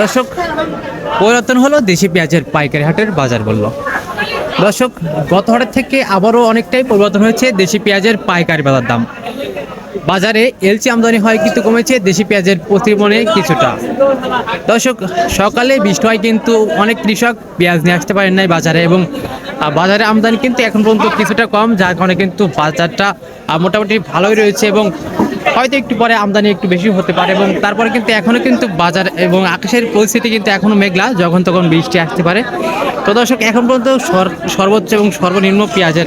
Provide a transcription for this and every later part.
দর্শক, পরিবর্তন হলো দেশি পেঁয়াজের পাইকারি হাটের বাজার বলল দর্শক, গত হাটের থেকে আবারও অনেকটাই পরিবর্তন হয়েছে দেশি পেঁয়াজের পাইকারি বাজার দাম। বাজারে এলচি আমদানি হয় কিন্তু কমেছে দেশি পেঁয়াজের প্রতিমনে কিছুটা। দর্শক, সকালে বৃষ্টি হয় কিন্তু অনেক কৃষক পেঁয়াজ নিয়ে আসতে পারেন নাই বাজারে এবং বাজারে আমদানি কিন্তু এখন পর্যন্ত কিছুটা কম, যার কারণে কিন্তু বাজারটা মোটামুটি ভালোই রয়েছে এবং হয়তো একটু পরে আমদানি একটু বেশি হতে পারে এবং তারপরে কিন্তু এখনও কিন্তু বাজার এবং আকাশের পরিস্থিতি কিন্তু এখনও মেঘলা, যখন তখন বৃষ্টি আসতে পারে। তো দর্শক, এখন পর্যন্ত সর্বোচ্চ এবং সর্বনিম্ন পেঁয়াজের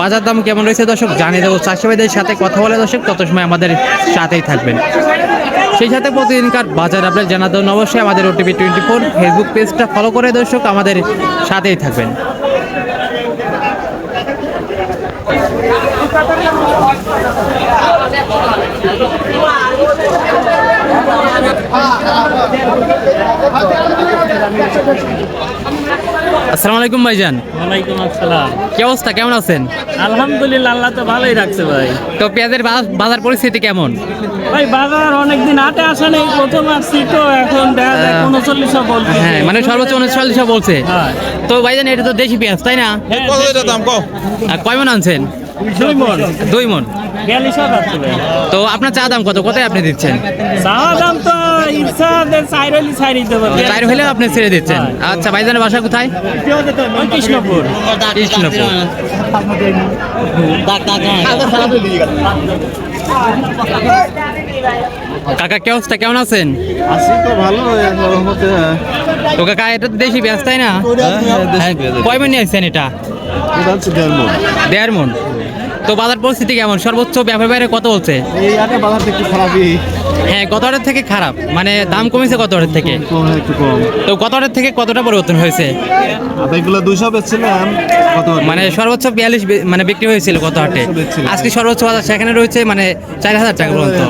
বাজার দাম কেমন রয়েছে দর্শক জানিয়ে দেবো। চাষিবাদের সাথে কথা বলে দর্শক, তত সময় আমাদের সাথেই থাকবেন। সেই সাথে প্রতিদিনকার বাজার আপনার জানার অবশ্যই আমাদের ওটিভি টোয়েন্টি ফোর ফেসবুক পেজটা ফলো করে দর্শক আমাদের সাথেই থাকবেন। আসসালামু আলাইকুম ভাইজান। ওয়ালাইকুম আসসালাম। কি অবস্থা? কেমন আছেন? আলহামদুলিল্লাহ আল্লাহ তো ভালোই রাখছে ভাই। তো পেঁয়াজের বাজার- পরিস্থিতি কেমন? ভাই বাজার অনেকদিন হাটে আসে নেই প্রথম আসছি তো এখন দেখা যায় আহ, বলছে হ্যাঁ মানে সর্বোচ্চ উনচল্লিশ বলছে। হ্যাঁ। তো ভাইজান এটা তো দেশি পেঁয়াজ তাই না? হ্যাঁ, কত এটা দাম? কয় মন আনছেন? দুই মন। মন। তো আপনার চা দাম কত? কত আপনি দিচ্ছেন? চাওয়া দাম তো চার হলে আপনি ছেড়ে দিচ্ছেন। আচ্ছা ভাইজানের বাসা কোথায়? ওই কৃষ্ণপুর। কৃষ্ণপুর। কাকা কি অবস্থা? কেমন আছেন? আছি তো ভালো রহমতে তো কাকা এটা তো দেশি তাই না? হ্যাঁ, কয় মন নিয়ে আসছেন এটা? মন। দেড় মন। তো বাজার পরিস্থিতি কেমন? সর্বোচ্চ ব্যাপার বাইরে কত বলছে? এই আটে বাজারটা একটু খারাপই। হ্যাঁ গত হাটের থেকে খারাপ। মানে দাম কমেছে গত হাটের থেকে? একটু কম। তো গত হাটের থেকে কতটা পরিবর্তন হয়েছে? বেচছিলাম মানে সর্বোচ্চ বিয়াল্লিশ মানে বিক্রি হয়েছিল গত হাটে। আজকে সর্বোচ্চ বাজার সেখানে রয়েছে মানে চার হাজার টাকা পর্যন্ত।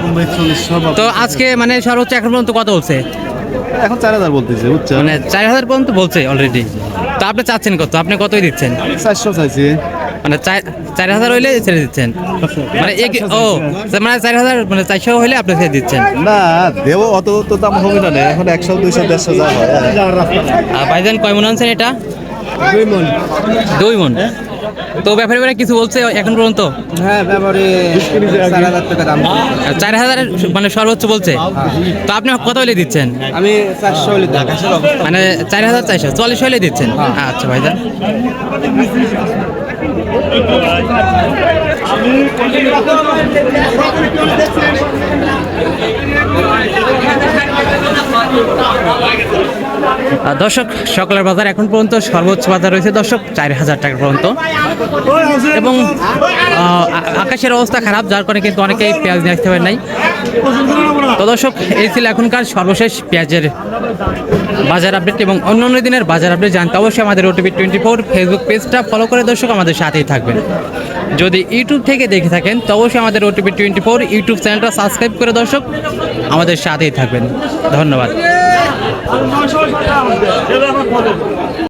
তো আজকে মানে সর্বোচ্চ এখন পর্যন্ত কত বলছে? এখন চার হাজার বলতেছে বুঝছ মানে চার হাজার পর্যন্ত বলছে অলরেডি তো আপনি চাচ্ছেন কত? আপনি কতই দিচ্ছেন? চারশো চাইছি। মানে চার চার হাজার হইলে ছেড়ে দিচ্ছেন। মানে এক- ও মানে চার হাজার মানে চারশো হইলে আপনি ছেড়ে দিচ্ছেন। না দেব অত তো দাম হবে না এখন একশো দুইশো দেড়শো যা হয়। আর ভাইজান কয় মন আনছেন এটা? দুই মন। দুই মন? তো ব্যাপারে ব্যাপারে কিছু বলছে এখন পর্যন্ত? হ্যাঁ ব্যাপারে চার হাজার মানে সর্বোচ্চ বলছে। তো আপনি কত হলে দিচ্ছেন? আমি চারশো হলে মানে চার হাজার চারশো চল্লিশ হলে দিচ্ছেন? আচ্ছা ভাইজান। দর্শক, সকালের বাজার এখন পর্যন্ত সর্বোচ্চ বাজার রয়েছে দর্শক, চার হাজার টাকা পর্যন্ত। এবং আকাশের অবস্থা খারাপ, যার কারণে কিন্তু অনেকেই পেঁয়াজ নিয়ে আসতে পারেন নাই। তো দর্শক, এই ছিল এখনকার সর্বশেষ পেঁয়াজের বাজার আপডেট এবং অন্য অন্য দিনের বাজার আপডেট জানতে অবশ্যই আমাদের ওটিভি টোয়েন্টি ফোর ফেসবুক পেজটা ফলো করে দর্শক আমাদের সাথেই থাকবেন। যদি ইউটিউব থেকে দেখে থাকেন, তো অবশ্যই আমাদের ওটিভি টোয়েন্টি ফোর ইউটিউব চ্যানেলটা সাবস্ক্রাইব করে দর্শক আমাদের সাথেই থাকবেন। ধন্যবাদ।